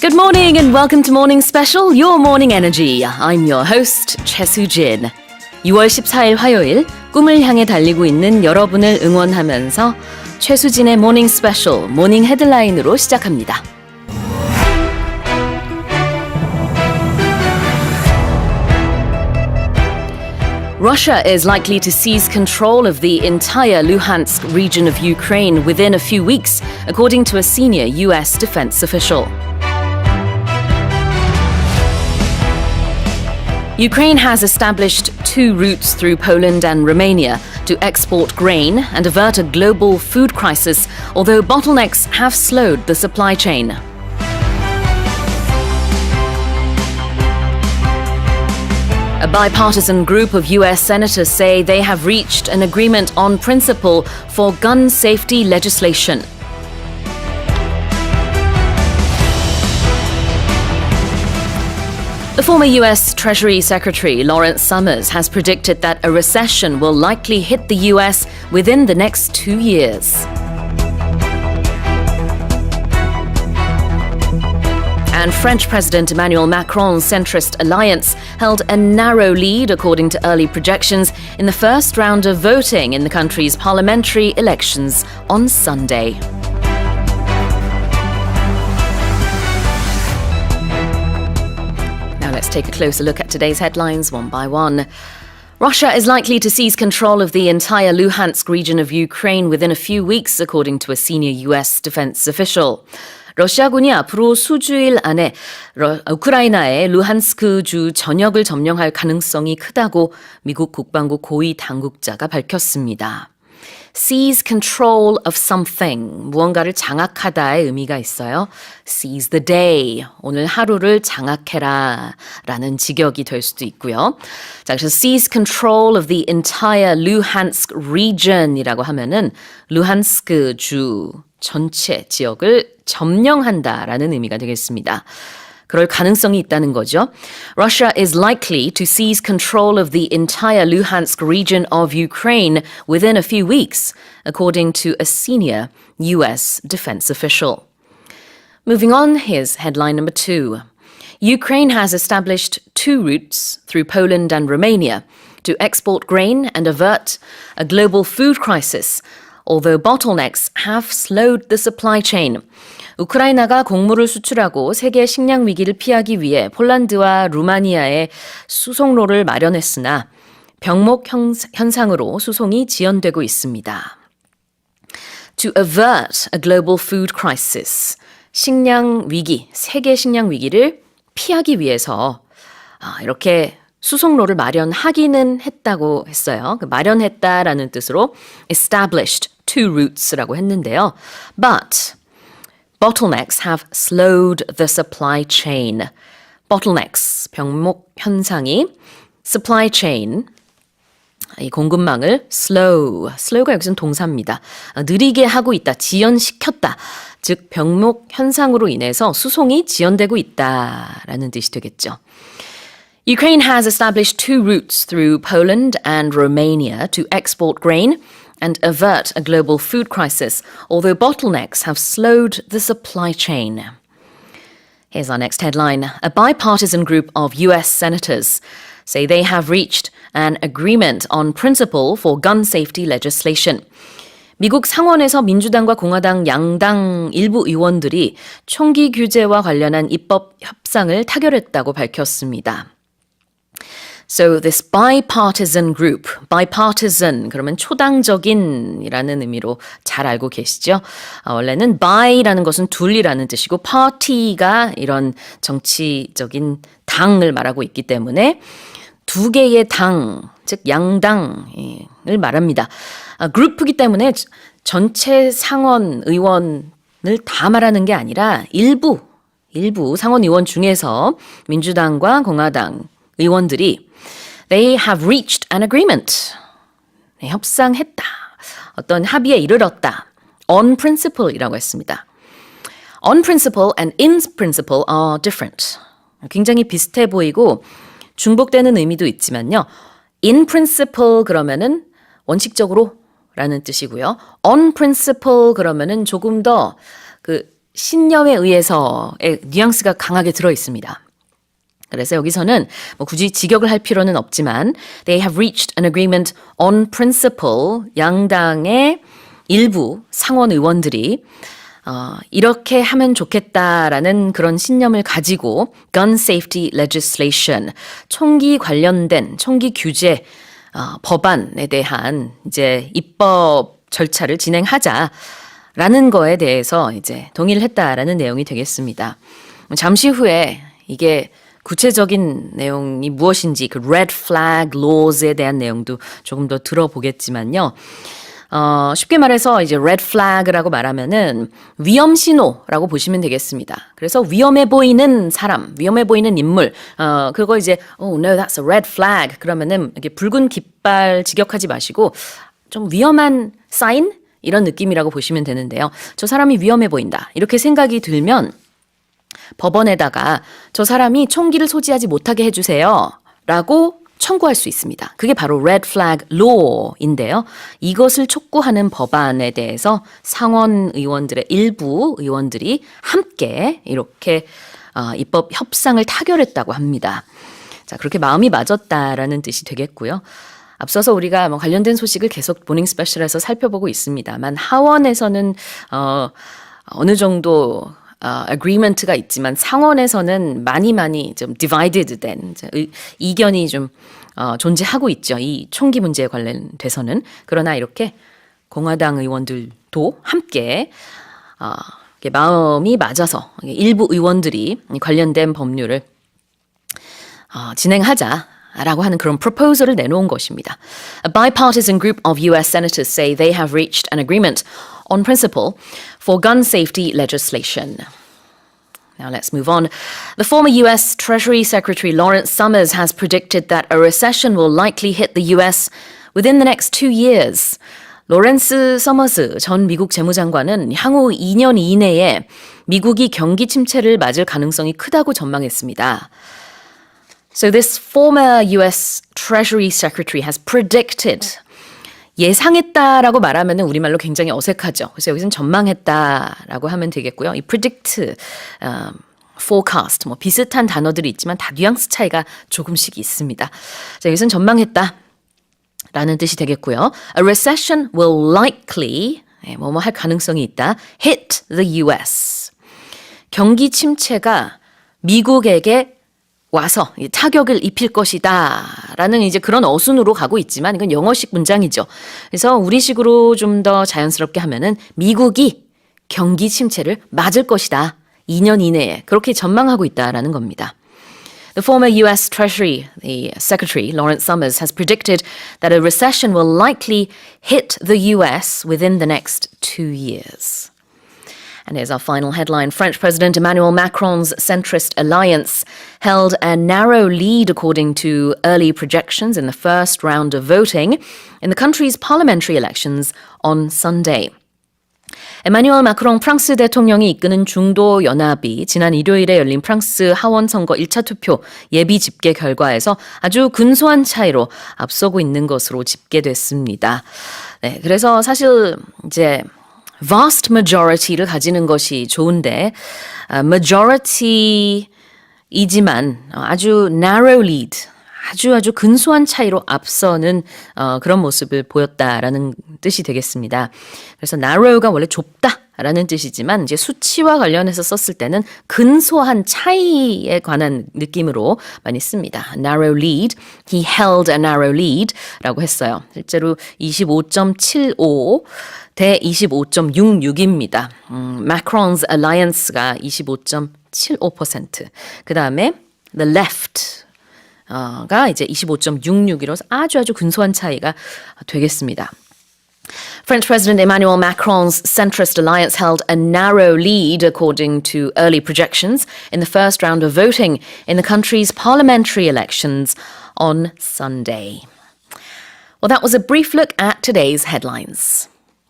Good morning and welcome to Morning Special, Your Morning Energy. I'm your host, 최수진. 6월 14일 화요일, 꿈을 향해 달리고 있는 여러분을 응원하면서 최수진의 모닝 스페셜, 모닝 헤드라인으로 시작합니다. Russia is likely to seize control of the entire Luhansk region of Ukraine within a few weeks, according to a senior US defense official. Ukraine has established two routes through Poland and Romania to export grain and avert a global food crisis, although bottlenecks have slowed the supply chain. A bipartisan group of US senators say they have reached an agreement on principle for gun safety legislation. The former US Treasury Secretary Lawrence Summers has predicted that a recession will likely hit the US within the next two years. And French President Emmanuel Macron's centrist alliance held a narrow lead, according to early projections, in the first round of voting in the country's parliamentary elections on Sunday. take a closer look at today's headlines one by one. Russia is likely to seize control of the entire Luhansk region of Ukraine within a few weeks, according to a senior US defense official. 러시아군이 앞으로 수주일 안에 러, 우크라이나의 루한스크 주 전역을 점령할 가능성이 크다고 미국 국방부 고위 당국자가 밝혔습니다. Seize control of something. 무언가를 장악하다의 의미가 있어요. seize the day. 오늘 하루를 장악해라. 라는 직역이 될 수도 있고요. 자, 그래서 seize control of the entire Luhansk region 이라고 하면은 루한스크 주 전체 지역을 점령한다라는 의미가 되겠습니다. 그럴 가능성이 있다는 거죠. Russia is likely to seize control of the entire Luhansk region of Ukraine within a few weeks, according to a senior US defense official. Moving on, here's headline number two. Ukraine has established two routes through Poland and Romania to export grain and avert a global food crisis, although bottlenecks have slowed the supply chain. 우크라이나가 곡물을 수출하고 세계 식량 위기를 피하기 위해 폴란드와 루마니아에 수송로를 마련했으나 병목 현상으로 수송이 지연되고 있습니다. To avert a global food crisis. 식량 위기, 세계 식량 위기를 피하기 위해서 아, 이렇게 수송로를 마련하기는 했다고 했어요. 그 마련했다라는 뜻으로 established two routes라고 했는데요. But bottlenecks have slowed the supply chain. bottlenecks, 병목 현상이 supply chain, 이 공급망을 slow, slow가 여기서는 동사입니다. 느리게 하고 있다, 지연시켰다. 즉 병목 현상으로 인해서 수송이 지연되고 있다라는 뜻이 되겠죠. Ukraine has established two routes through Poland and Romania to export grain and avert a global food crisis, although bottlenecks have slowed the supply chain. Here's our next headline. A bipartisan group of US senators say they have reached an agreement on principle for gun safety legislation. 미국 상원에서 민주당과 공화당 양당 일부 의원들이 총기 규제와 관련한 입법 협상을 타결했다고 밝혔습니다. So this bipartisan group, bipartisan 그러면 초당적인이라는 의미로 잘 알고 계시죠? 아, 원래는 by라는 것은 둘이라는 뜻이고 party가 이런 정치적인 당을 말하고 있기 때문에 두 개의 당, 즉 양당을 말합니다. 아, 그룹이기 때문에 전체 상원 의원을 다 말하는 게 아니라 일부 일부 상원 의원 중에서 민주당과 공화당 의원들이 they have reached an agreement. 네, 협상했다. 어떤 합의에 이르렀다. on principle이라고 했습니다. on principle and in principle are different. 굉장히 비슷해 보이고 중복되는 의미도 있지만요. in principle 그러면은 원칙적으로 라는 뜻이고요. on principle 그러면은 조금 더 그 신념에 의해서의 뉘앙스가 강하게 들어 있습니다. 그래서 여기서는 뭐 굳이 직역을 할 필요는 없지만 they have reached an agreement on principle 양당의 일부 상원 의원들이 어, 이렇게 하면 좋겠다라는 그런 신념을 가지고 gun safety legislation 총기 관련된 총기 규제 어, 법안에 대한 이제 입법 절차를 진행하자라는 거에 대해서 이제 동의를 했다라는 내용이 되겠습니다. 잠시 후에 이게 구체적인 내용이 무엇인지 그 red flag laws에 대한 내용도 조금 더 들어보겠지만요. 어, 쉽게 말해서 이제 red flag라고 말하면은 위험 신호라고 보시면 되겠습니다. 그래서 위험해 보이는 사람, 위험해 보이는 인물, 어, 그거 이제 oh no, that's a red flag 그러면은 이게 붉은 깃발 직역하지 마시고 좀 위험한 사인 이런 느낌이라고 보시면 되는데요. 저 사람이 위험해 보인다 이렇게 생각이 들면 법원에다가 저 사람이 총기를 소지하지 못하게 해주세요. 라고 청구할 수 있습니다. 그게 바로 Red Flag Law인데요. 이것을 촉구하는 법안에 대해서 상원 의원들의 일부 의원들이 함께 이렇게 어, 입법 협상을 타결했다고 합니다. 자, 그렇게 마음이 맞았다라는 뜻이 되겠고요. 앞서서 우리가 뭐 관련된 소식을 계속 모닝 스페셜에서 살펴보고 있습니다만 하원에서는 어, 어느 정도 어, agreement가 있지만 상원에서는 많이 많이 좀 divided 된 의, 이견이 좀 어, 존재하고 있죠. 이 총기 문제에 관련돼서는 그러나 이렇게 공화당 의원들도 함께 어, 마음이 맞아서 일부 의원들이 관련된 법률을 어, 진행하자. 라고 하는 그런 proposal을 내놓은 것입니다. A bipartisan group of US senators say they have reached an agreement on principle for gun safety legislation. Now let's move on. The former US Treasury Secretary Lawrence Summers has predicted that a recession will likely hit the US within the next two years. 로렌스 서머스 전 미국 재무장관은 향후 2년 이내에 미국이 경기 침체를 맞을 가능성이 크다고 전망했습니다. So this former US Treasury Secretary has predicted 예상했다라고 말하면 우리말로 굉장히 어색하죠. 그래서 여기서는 전망했다라고 하면 되겠고요. 이 predict, um, forecast 뭐 비슷한 단어들이 있지만 다 뉘앙스 차이가 조금씩 있습니다. 자, 여기서는 전망했다. 라는 뜻이 되겠고요. A recession will likely 뭐뭐 할 가능성이 있다. hit the US. 경기 침체가 미국에게 와서 타격을 입힐 것이다. 라는 이제 그런 어순으로 가고 있지만 이건 영어식 문장이죠. 그래서 우리식으로 좀 더 자연스럽게 하면은 미국이 경기 침체를 맞을 것이다. 2년 이내에 그렇게 전망하고 있다라는 겁니다. The former US Treasury, the Secretary, Lawrence Summers, has predicted that a recession will likely hit the US within the next two years. And here's our final headline French President Emmanuel Macron's centrist alliance held a narrow lead, according to early projections, in the first round of voting in the country's parliamentary elections on Sunday. 에마뉴얼 마크롱 프랑스 대통령이 이끄는 중도 연합이 지난 일요일에 열린 프랑스 하원 선거 1차 투표 예비 집계 결과에서 아주 근소한 차이로 앞서고 있는 것으로 집계됐습니다. 네, 그래서 사실 이제 vast majority를 가지는 것이 좋은데 uh, majority이지만 아주 narrow lead 아주 아주 근소한 차이로 앞서는 어, 그런 모습을 보였다라는 뜻이 되겠습니다. 그래서 narrow가 원래 좁다 라는 뜻이지만 이제 수치와 관련해서 썼을 때는 근소한 차이에 관한 느낌으로 많이 씁니다. narrow lead, he held a narrow lead라고 했어요. 실제로 25.75 대 25.66입니다. 음, Macron's alliance가 25.75%. 그 다음에 the left 가 이제 25.66이라서 아주 아주 근소한 차이가 되겠습니다. French President Emmanuel Macron's centrist alliance held a narrow lead, according to early projections, in the first round of voting in the country's parliamentary elections on Sunday. Well, that was a brief look at today's headlines.